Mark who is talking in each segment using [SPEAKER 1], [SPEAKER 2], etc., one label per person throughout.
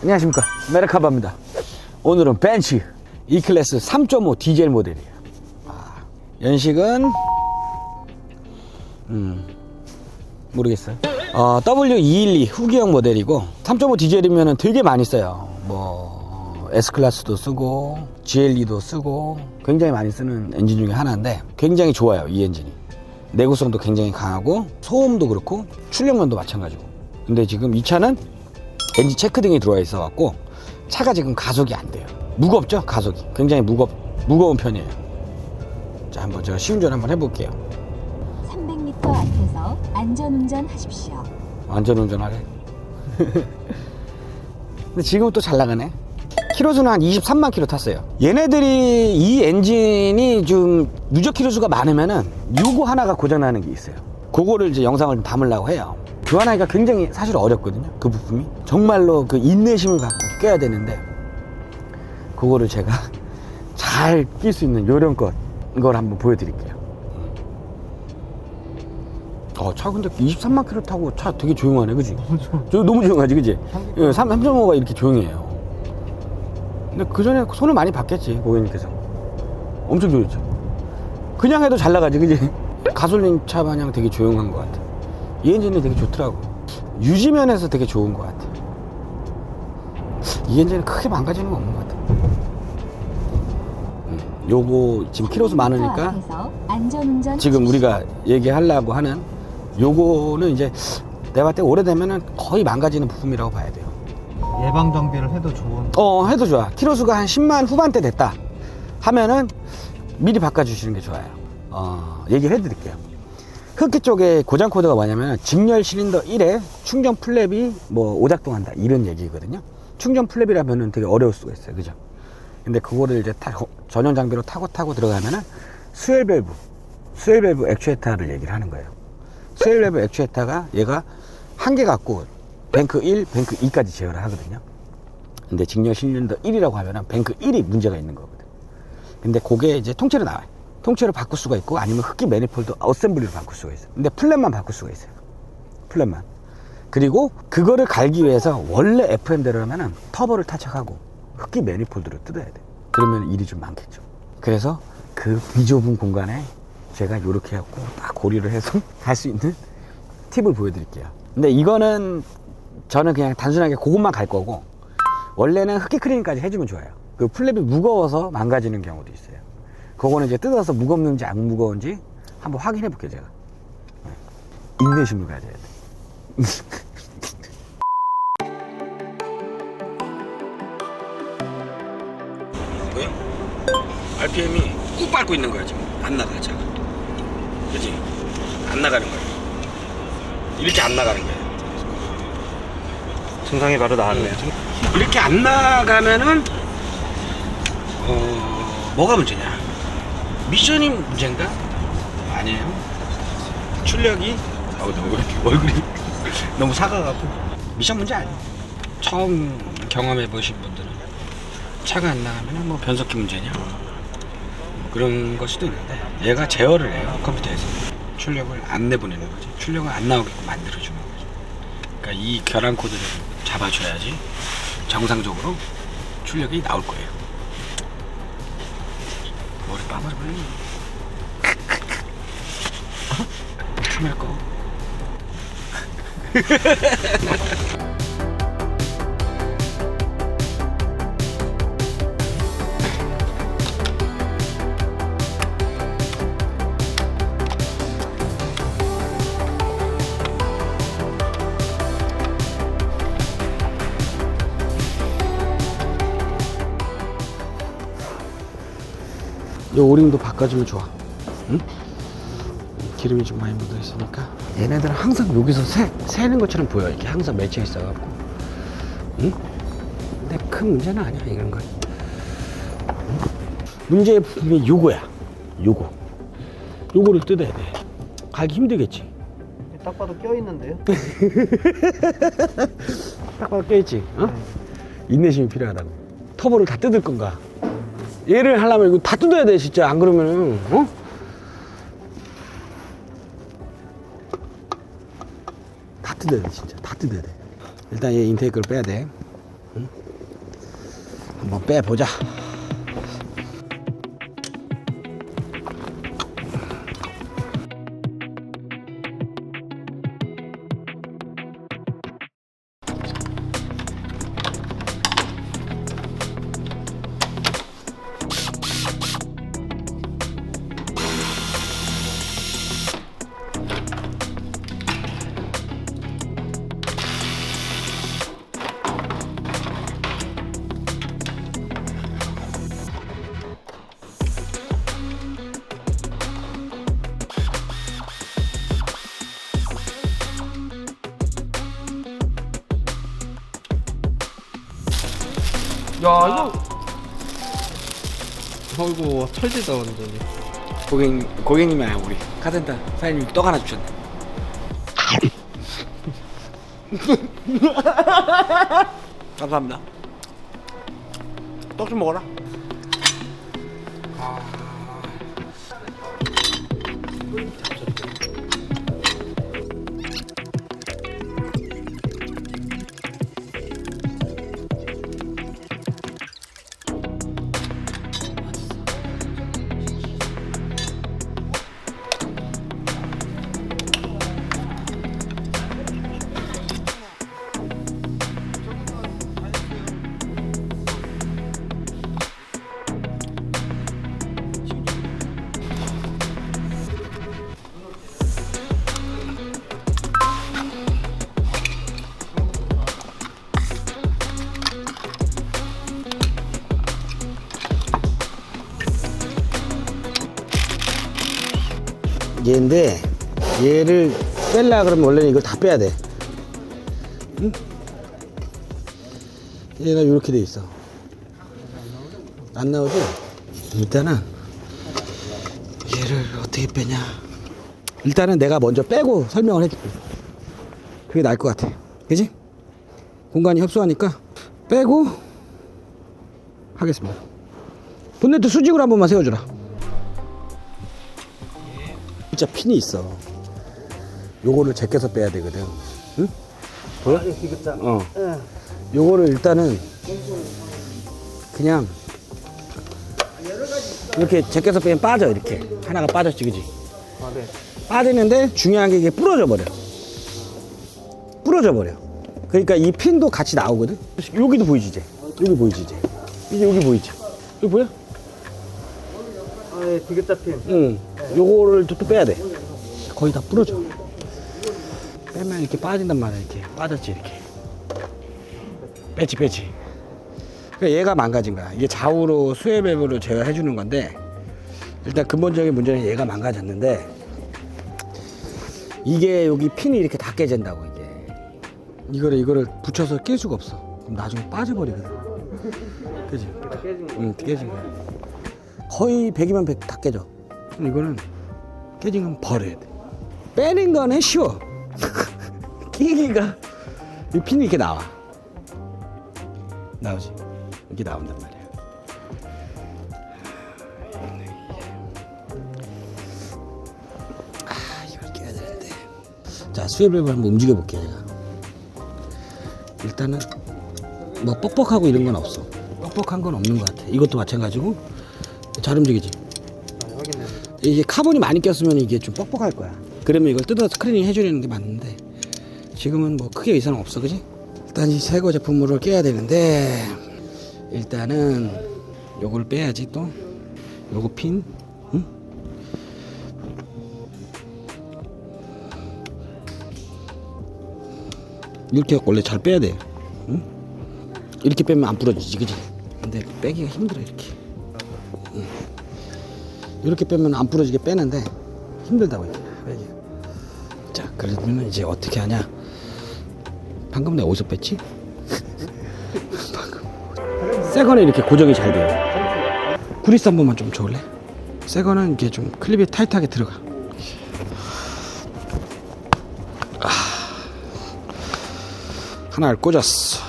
[SPEAKER 1] 안녕하십니까. 메르카바입니다. 오늘은 벤츠 E클래스 3.5 디젤 모델이에요. 아, 연식은 음 모르겠어요. 어, W212 후기형 모델이고 3.5 디젤이면 되게 많이 써요. 뭐 S클래스도 쓰고 GLE도 쓰고 굉장히 많이 쓰는 엔진 중에 하나인데 굉장히 좋아요 이 엔진이. 내구성도 굉장히 강하고 소음도 그렇고 출력면도 마찬가지고. 근데 지금 이 차는 엔진 체크 등이 들어와 있어 갖고 차가 지금 가속이 안 돼요. 무겁죠? 가속이. 굉장히 무겁 무거운 편이에요. 자 한번 제가 시운전 한번 해볼게요.
[SPEAKER 2] 300m 앞에서 안전운전 하십시오.
[SPEAKER 1] 안전운전 하래? 근데 지금은 또잘 나가네. 키로수는 한 23만 킬로 탔어요. 얘네들이 이 엔진이 좀 누적 키로수가 많으면은 요거 하나가 고장나는 게 있어요. 그거를 이제 영상을 좀 담으려고 해요 교환하기가 굉장히 사실 어렵거든요 그 부품이 정말로 그 인내심을 갖고 껴야 되는데 그거를 제가 잘 낄 수 있는 요령껏 이걸 한번 보여드릴게요 어, 차 근데 23만 킬로 타고 차 되게 조용하네, 그지? 저 너무 조용하지, 그지? 예, 3, 3.5가 이렇게 조용해요. 근데 그 전에 손을 많이 봤겠지, 고객님께서. 엄청 조용했죠. 그냥 해도 잘 나가지, 그지? 가솔린 차 마냥 되게 조용한 것 같아. 이 엔진이 되게 좋더라고. 유지면에서 되게 좋은 것 같아. 이 엔진은 크게 망가지는 거 없는 것 같아. 음, 요거 지금 키로수 많으니까 지금. 우리가 얘기하려고 하는 요거는 이제 내가 봤을 때 오래되면은 거의 망가지는 부품이라고 봐야 돼요.
[SPEAKER 3] 예방 정비를 해도 좋은
[SPEAKER 1] 어, 해도 좋아. 키로수가 한 10만 후반대 됐다 하면은 미리 바꿔주시는 게 좋아요. 어, 얘기를 해드릴게요. 흡기 쪽에 고장 코드가 뭐냐면 직렬 실린더 1에 충전 플랩이 뭐 오작동한다 이런 얘기거든요. 충전 플랩이라면은 되게 어려울 수가 있어요. 그죠? 근데 그거를 이제 타, 전용 장비로 타고 타고 들어가면은 수열 밸브, 수열 밸브 액추에이터를 얘기를 하는 거예요. 수열 밸브 액추에이터가 얘가 한 개 갖고 뱅크 1, 뱅크 2까지 제어를 하거든요. 근데 직렬 실린더 1이라고 하면은 뱅크 1이 문제가 있는 거거든. 근데 그게 이제 통째로 나와요. 통째로 바꿀 수가 있고 아니면 흡기 매니폴드 어셈블리로 바꿀 수가 있어요. 근데 플랫만 바꿀 수가 있어요. 플랫만. 그리고 그거를 갈기 위해서 원래 FM대로라면은 터보를 타착하고 흡기 매니폴드를 뜯어야 돼. 그러면 일이 좀 많겠죠. 그래서 그 비좁은 공간에 제가 이렇게 해갖고 딱 고리를 해서 갈 수 있는 팁을 보여드릴게요. 근데 이거는 저는 그냥 단순하게 그것만 갈 거고 원래는 흡기 클리닝까지 해주면 좋아요. 그 플랩이 무거워서 망가지는 경우도 있어요. 그거는 이제 뜯어서 무겁는지 안 무거운지 한번 확인해 볼게요, 제가. 네. 인내심을 가져야 돼. 보여? RPM이 꾹 밟고 있는 거야, 지금. 안 나가, 차가. 그지? 안 나가는 거야. 이렇게 안 나가는 거야.
[SPEAKER 3] 증상이 바로 나왔네요
[SPEAKER 1] 이렇게 안 나가면은 어 뭐가 문제냐 미션이 문제인가? 아니에요. 출력이? 어 너무 얼굴이 너무 사가갖고. 미션 문제 아니에요. 처음 경험해 보신 분들은 차가 안 나가면은 뭐 변속기 문제냐? 뭐 그런 걸 수도 있는데 얘가 제어를 해요 컴퓨터에서. 출력을 안 내보내는 거지. 출력을 안 나오게끔 만들어주는 거죠 그러니까 이 결함 코드를 잡아줘야지 정상적으로 출력이 나올 거예요. 머리 빠버리네. 카메라 이 오링도 바꿔주면 좋아. 응? 기름이 좀 많이 묻어 있으니까. 얘네들은 항상 여기서 새, 새는 것처럼 보여. 이렇게 항상 맺혀 있어갖고. 응? 근데 큰 문제는 아니야, 이런 건. 응? 문제의 부품이 요거야. 요거. 요거를 뜯어야 돼. 갈기 힘들겠지.
[SPEAKER 3] 딱 봐도 껴있는데요
[SPEAKER 1] 딱 봐도 깨있지. 어? 인내심이 필요하다고. 터보를 다 뜯을 건가? 얘를 하려면 이거 다 뜯어야 돼 진짜. 안 그러면은 어? 다 뜯어야 돼 진짜. 다 뜯어야 돼. 일단 얘 인테이크를 빼야 돼. 응? 한번 빼보자.
[SPEAKER 3] 이거 어이구 철지다 완전히
[SPEAKER 1] 고객 고객님이 아니야 우리 카센터 사장님이 떡 하나 주셨네. 감사합니다. 떡 좀 먹어라. 얘인데 얘를 뺄라 그러면 원래는 이걸 다 빼야 돼. 응? 얘가 이렇게 돼 있어. 안 나오지? 일단은 얘를 어떻게 빼냐. 일단은 내가 먼저 빼고 설명을 해줄게. 그게 나을 것 같아. 그지? 공간이 협소하니까 빼고 하겠습니다. 본네트 수직으로 한 번만 세워주라. 진짜 핀이 있어. 요거를 제껴서 빼야 되거든. 응? 보여?
[SPEAKER 3] 디귿자
[SPEAKER 1] 어. 요거를 일단은 그냥 이렇게 제껴서 빼면 빠져 이렇게 하나가 빠졌지 그지?
[SPEAKER 3] 아 네
[SPEAKER 1] 빠지는데 중요한 게 이게 부러져 버려. 부러져 버려. 그러니까 이 핀도 같이 나오거든. 여기도 보이지 이제. 여기 보이지 이제. 이제 여기 보이지. 여기 보여?
[SPEAKER 3] 아예 디귿자 핀
[SPEAKER 1] 응. 요거를 또 빼야 돼. 거의 다 부러져. 빼면 이렇게 빠진단 말이야, 이렇게. 빠졌지, 이렇게. 빼지, 빼지. 그러니까 얘가 망가진 거야. 이게 좌우로 수혜 밸브를 제어해 주는 건데, 일단 근본적인 문제는 얘가 망가졌는데, 이게 여기 핀이 이렇게 다 깨진다고, 이게. 이거를, 이거를 붙여서 낄 수가 없어. 그럼 나중에 빠져버리거든. 그지?
[SPEAKER 3] 깨진 거
[SPEAKER 1] 응, 깨진 거야. 거의 100이면 100 다 깨져. 이거는 깨진 건 버려야 돼. 빼는 거는 쉬워. 끼기가 이 핀이 이렇게 나와. 나오지? 이렇게 나온단 말이야. 아, 이걸 깨야 되는데. 자, 수협을 한번 움직여 볼게요. 일단은 뭐 뻑뻑하고 이런 건 없어. 뻑뻑한 건 없는 것 같아. 이것도 마찬가지고 잘 움직이지. 이게 카본이 많이 꼈으면 이게 좀 뻑뻑할 거야. 그러면 이걸 뜯어서 스크리닝 해주려는 게 맞는데 지금은 뭐 크게 이상 없어, 그지? 일단 이 새거 제품으로 깨야 되는데 일단은 요걸 빼야지 또 요거 핀, 응? 이렇게 원래 잘 빼야 돼, 응? 이렇게 빼면 안 부러지지, 그지? 근데 빼기가 힘들어 이렇게. 이렇게 빼면 안 부러지게 빼는데 힘들다고 이게. 이게. 자 그러면 이제 어떻게 하냐 방금 내가 어디서 뺐지? 방금 새 거는 이렇게 고정이 잘 돼요 구리스 한 번만 좀 줘볼래? 새 거는 이게 좀 클립이 타이트하게 들어가 아. 하나를 꽂았어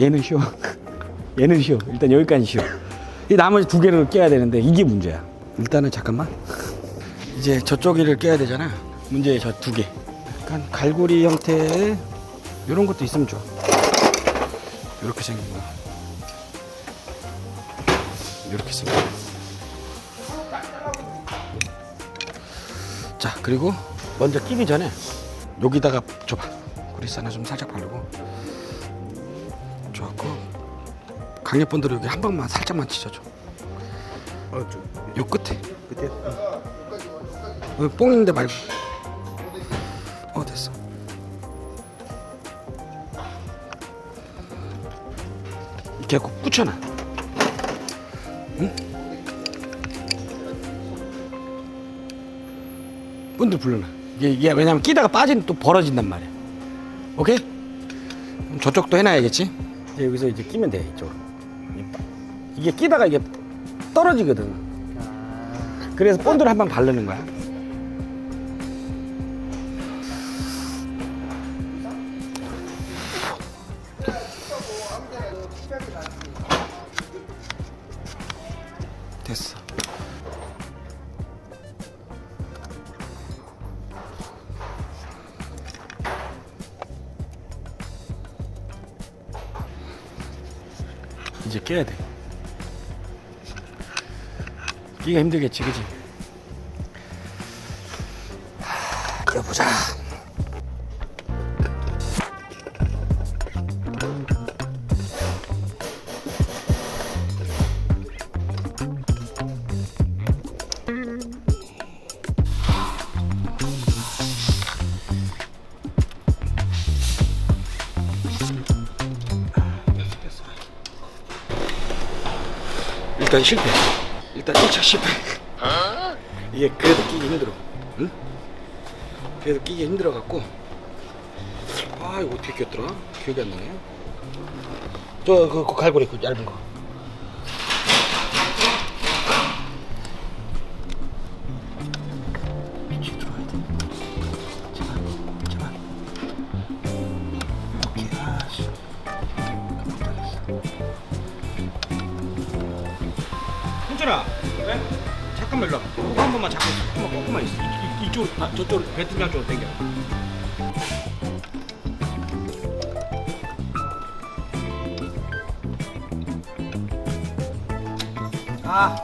[SPEAKER 1] 얘는 쉬워 얘는 쉬워 일단 여기까지 쉬워 이 나머지 두 개를 깨야 되는데 이게 문제야 일단은 잠깐만. 이제 저쪽이를 깨야 되잖아. 문제 저 두개. 약간 갈고리 형태의 이런 것도 있으면 좋아. 이렇게 생긴 거. 이렇게 생겨요. 자 그리고 먼저 끼기 전에 여기다가 줘봐. 그리스 하나 좀 살짝 바르고. 좋았고. 강력본드로 여기 한 방만 살짝만 찢어줘.
[SPEAKER 3] 어, 좀.
[SPEAKER 1] 요끝 에
[SPEAKER 3] 끝에.
[SPEAKER 1] 여기 뽕 있는데 말고 어 됐어. 이렇게 하고 붙여놔. 응? 본드 불러놔. 이게, 이게 왜냐면 끼다가 빠지면 또 벌어진단 말이야. 오케이? 저쪽도 해놔야겠지? 여기서 이제 끼면 돼 이쪽으로. 이게 끼다가 이게 떨어지거든 그래서 본드를 한 방 바르는 거야. 됐어. 이제 깨야 돼. 끼가 힘들겠지, 그지? 끼워보자. 일단 실패. 일단 1차 실패. 이게 그래도 끼기 힘들어. 응? 그래도 끼기 힘들어 갖고 아 이거 어떻게 꼈더라? 기억이 안 나네. 저그 그 갈고리 그 얇은 거. 현철아, 왜? 잠깐만 일로 와. 그거 한 번만 있어. 한번 꺾고만 있어. 이, 이, 이 쪽으로, 아, 저쪽으로, 배트장 쪽으로 당겨. 아.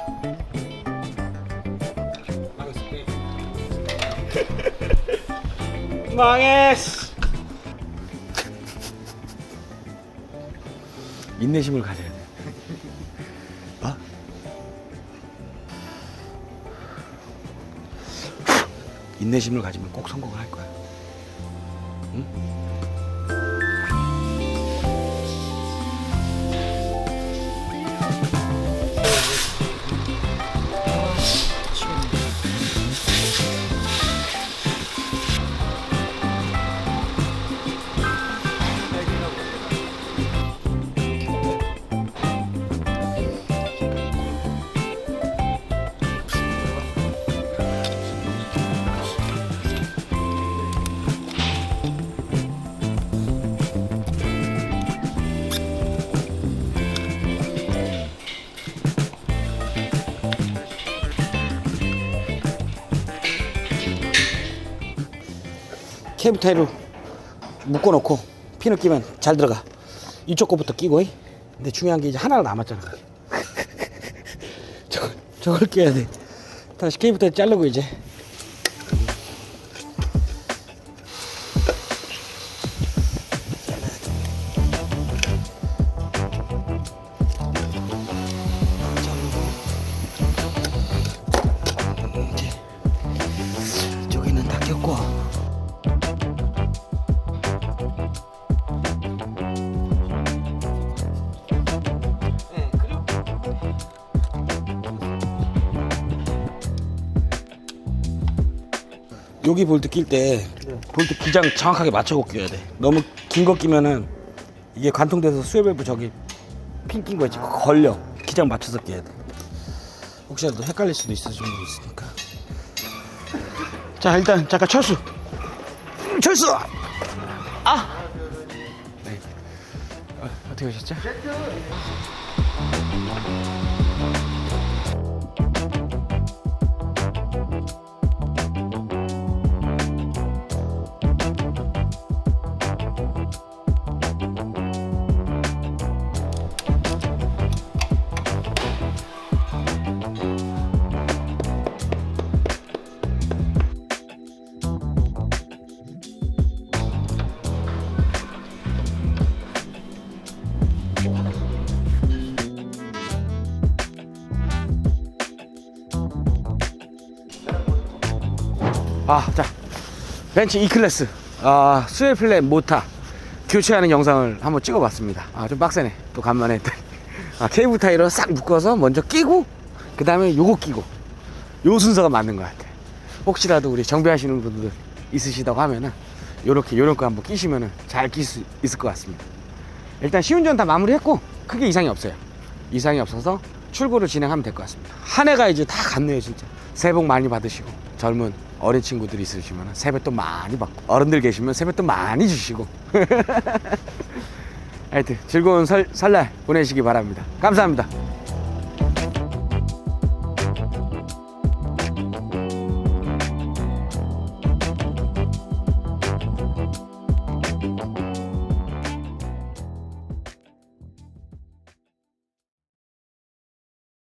[SPEAKER 1] 망했어. 인내심을 가져야 돼. 인내심을 가지면 꼭 성공을 할 거야. 케이블 타이로 묶어놓고 피을 끼면 잘 들어가. 이쪽 거부터 끼고. 이. 근데 중요한 게 이제 하나가 남았잖아. 저걸, 저걸 끼야 돼. 다시 케이블 타이 자르고. 이제 여기 볼트 낄때 볼트 기장 정확하게 맞춰고 끼워야 돼. 너무 긴 거 끼면은 이게 관통돼서 수압밸브 저기 핀 낀 거 있지 그거 걸려. 기장 맞춰서 끼야 돼. 혹시라도 헷갈릴 수도 있을 수 있으니까. 자 일단 잠깐 철수. 철수. 아. 네. 어, 어떻게 오셨죠? 아, 자. 벤츠 E클래스. 아, 수엘 플랫 모타. 교체하는 영상을 한번 찍어봤습니다. 아, 좀 빡세네. 또 간만에 했더니. 아, 케이블 타이로 싹 묶어서 먼저 끼고, 그 다음에 요거 끼고. 요 순서가 맞는 것 같아. 혹시라도 우리 정비하시는 분들 있으시다고 하면은, 요렇게, 요런 거 한번 끼시면은 잘 끼 수 있을 것 같습니다. 일단 시운전 다 마무리했고, 크게 이상이 없어요. 이상이 없어서 출고를 진행하면 될 것 같습니다. 한 해가 이제 다 갔네요, 진짜. 새해 복 많이 받으시고, 젊은 어린 친구들이 있으시면 세뱃돈 많이 받고, 어른들 계시면 세뱃돈 많이 주시고. 하여튼 즐거운 설, 설날 보내시기 바랍니다. 감사합니다.